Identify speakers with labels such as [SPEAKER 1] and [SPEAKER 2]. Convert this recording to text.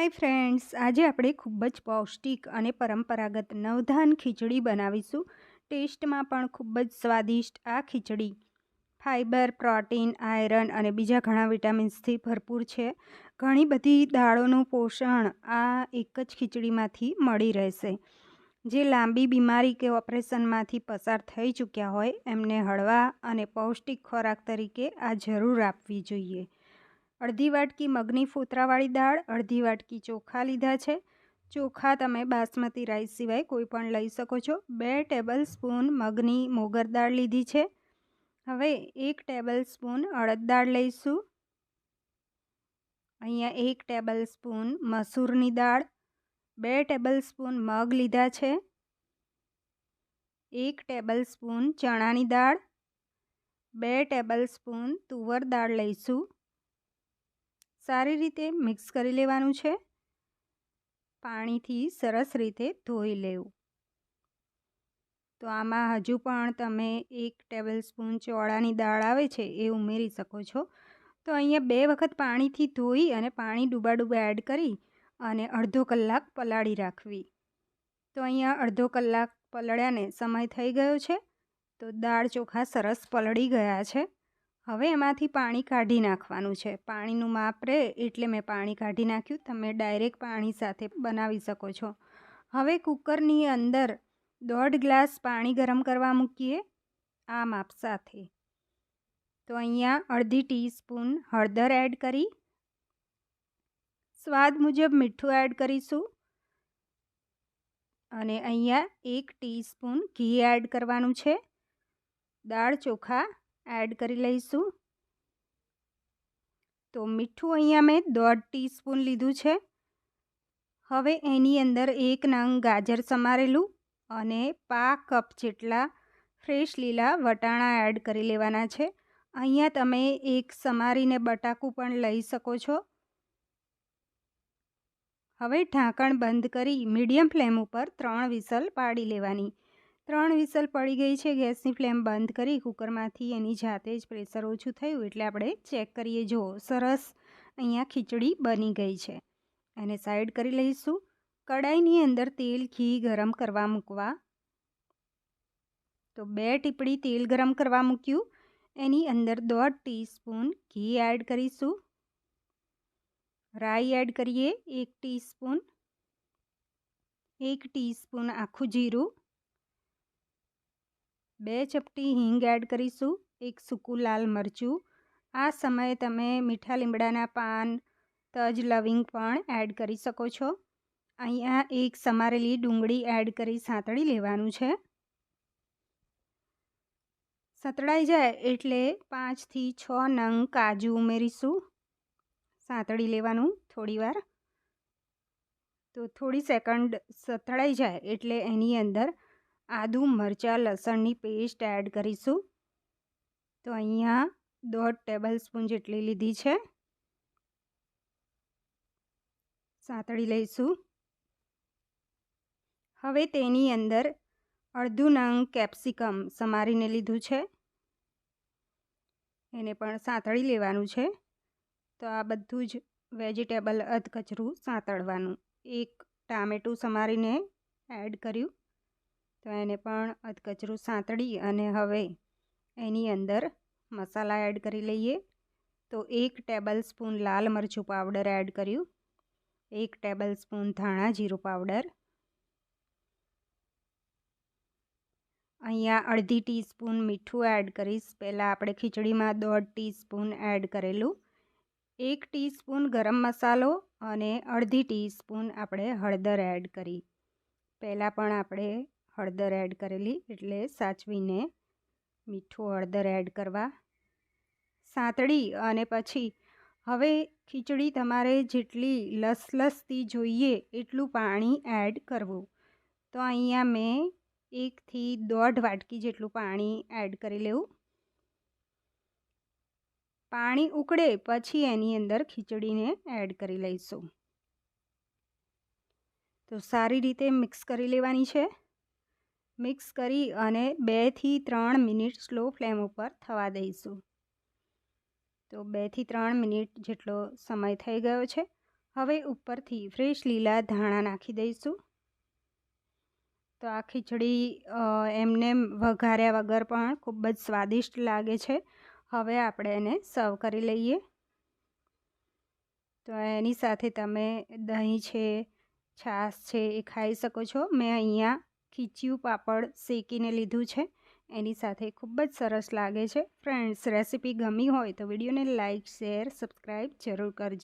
[SPEAKER 1] Hi friends, આજે આપણે ખૂબ જ પૌષ્ટિક અને પરંપરાગત નવધાન ખીચડી બનાવીશું. ટેસ્ટમાં પણ ખૂબ જ સ્વાદિષ્ટ આ ખીચડી. ફાઇબર પ્રોટીન, આયરન અને બીજા ઘણા વિટામિન્સથી ભરપૂર છે. ઘણી બધી દાળોનું પોષણ આ એક જ ખીચડીમાંથી મળી રહેશે. જે લાંબી બીમારી કે ઓપરેશનમાંથી પસાર થઈ ચૂક્યા હોય, એમને હળવા અને પૌષ્ટિક ખોરાક તરીકે આ જરૂર આપવી જોઈએ. અડધી વાટકી મગની ફોતરાવાળી દાળ, અડધી વાટકી ચોખા લીધા છે. ચોખા તમે બાસમતી રાઈસ સિવાય કોઈ પણ લઈ શકો છો. બે ટેબલ સ્પૂન મગની મોગર દાળ લીધી છે. હવે એક ટેબલ સ્પૂન અડદ દાળ લઈશું. અહીંયા એક ટેબલ સ્પૂન મસૂરની દાળ, બે ટેબલ સ્પૂન મગ લીધા છે. એક ટેબલ સ્પૂન ચણાની દાળ, બે ટેબલ સ્પૂન તુવર દાળ લઈશું. સારી રીતે મિક્સ કરી લેવાનું છે. પાણીથી સરસ રીતે ધોઈ લેવું. તો આમાં હજુ પણ તમે એક ટેબલ સ્પૂન ચોળાની દાળ આવે છે એ ઉમેરી શકો છો. તો અહીંયા બે વખત પાણીથી ધોઈ અને પાણી ડૂબા ડૂબા એડ કરી અને અડધો કલાક પલાળી રાખવી. તો અહીંયા અડધો કલાક પલળ્યાને સમય થઈ ગયો છે. તો દાળ ચોખા સરસ પલળી ગયા છે. હવે એમાંથી પાણી કાઢી નાખવાનું છે. પાણીનું માપ રહે એટલે મેં પાણી કાઢી નાખ્યું. તમે ડાયરેક્ટ પાણી સાથે બનાવી શકો છો. હવે કુકરની અંદર દોઢ ગ્લાસ પાણી ગરમ કરવા મૂકીએ. આ માપ સાથે. તો અહીંયા અડધી ટીસ્પૂન હળદર એડ કરી. સ્વાદ મુજબ મીઠું એડ કરીશું. અને અહીંયા એક ટીસ્પૂન ઘી એડ કરવાનું છે. દાળ ચોખા એડ કરી લઈશું. તો મીઠું અહીંયા મેં દોઢ ટીસ્પૂન લીધું છે. હવે એની અંદર એક નંગ ગાજર સમારેલું અને પા કપ જેટલા ફ્રેશ લીલા વટાણા એડ કરી લેવાના છે. અહીંયા તમે એક સમારીને બટાકું પણ લઈ શકો છો. હવે ઢાંકણ બંધ કરી મીડિયમ ફ્લેમ ઉપર ત્રણ વિસલ પાડી લેવાની. ત્રણ વિસલ પડી ગઈ છે, ગેસની ફ્લેમ બંધ કરી કુકરમાંથી એની જાતે જ પ્રેશર ઓછું થયું એટલે આપણે ચેક કરીએ જુઓ સરસ અહીંયા ખીચડી બની ગઈ છે. એને સાઈડ કરી લઈશું. કડાઈની અંદર તેલ ઘી ગરમ કરવા મૂકવા. તો બે ટીપડી તેલ ગરમ કરવા મૂક્યું. એની અંદર દોઢ ટીસ્પૂન ઘી એડ કરીશું. રાઈ એડ કરીએ, એક ટીસ્પૂન. એક ટીસ્પૂન આખું જીરું. બે ચપટી હિંગ એડ કરીશું, એક સૂકું લાલ મરચું. આ સમયે તમે મીઠા લીમડાના પાન, તજ લવિંગ પણ એડ કરી શકો છો. અહીંયા એક સમારેલી ડુંગળી એડ કરી સાંતળી લેવાનું છે. સતળાઈ જાય એટલે પાંચથી છ નંગ કાજુ ઉમેરીશું. સાંતળી લેવાનું થોડીવાર તો થોડી સેકન્ડ સતળાઈ જાય એટલે એની અંદર આદુ, મરચાં, લસણની પેસ્ટ એડ કરીશું. તો અહીંયા દોઢ ટેબલ સ્પૂન જેટલી લીધી છે. સાતળી લઈશું. હવે તેની અંદર અડધું નંગ કેપ્સિકમ સમારીને લીધું છે. એને પણ સાંતળી લેવાનું છે. તો આ બધું જ વેજીટેબલ અધકચરું સાંતળવાનું. એક ટામેટું સમારીને એડ કર્યું. તો એને પણ અધકચરું સાંતળી અને હવે એની અંદર મસાલા એડ કરી લઈએ. તો એક ટેબલ સ્પૂન લાલ મરચું પાવડર એડ કર્યું. એક ટેબલ સ્પૂન ધાણા જીરું પાવડર. અહીંયા અડધી ટીસ્પૂન મીઠું એડ કરીશ. પહેલાં આપણે ખીચડીમાં દોઢ ટીસ્પૂન એડ કરેલું. એક ટીસ્પૂન ગરમ મસાલો અને અડધી ટીસ્પૂન આપણે હળદર એડ કરી. પહેલાં પણ આપણે હળદર એડ કરેલી, એટલે સાચવીને મીઠું હળદર એડ કરવા. સાંતળી અને પછી હવે ખીચડી તમારે જેટલી લસલસતી જોઈએ એટલું પાણી એડ કરવું. તો અહીંયા મેં એકથી દોઢ વાટકી જેટલું પાણી એડ કરી લેવું. પાણી ઉકળે પછી એની અંદર ખીચડીને એડ કરી લઈશું. તો સારી રીતે મિક્સ કરી લેવાની છે. મિક્સ કરી અને બેથી ત્રણ મિનિટ સ્લો ફ્લેમ ઉપર થવા દઈશું. તો બેથી ત્રણ મિનિટ જેટલો સમય થઈ ગયો છે. હવે ઉપરથી ફ્રેશ લીલા ધાણા નાખી દઈશું. તો આ ખીચડી એમને વઘાર્યા વગર પણ ખૂબ જ સ્વાદિષ્ટ લાગે છે. હવે આપણે એને સર્વ કરી લઈએ. તો એની સાથે તમે દહીં છે, છાશ છે એ ખાઈ શકો છો. મેં અહીંયા ખીચ્યું પાપડ શેકીને લીધું છે. એની સાથે ખૂબ જ સરસ લાગે છે. ફ્રેન્ડ્સ રેસીપી ગમી હોય તો વિડીયોને લાઇક શેર સબસ્ક્રાઈબ જરૂર કરજો.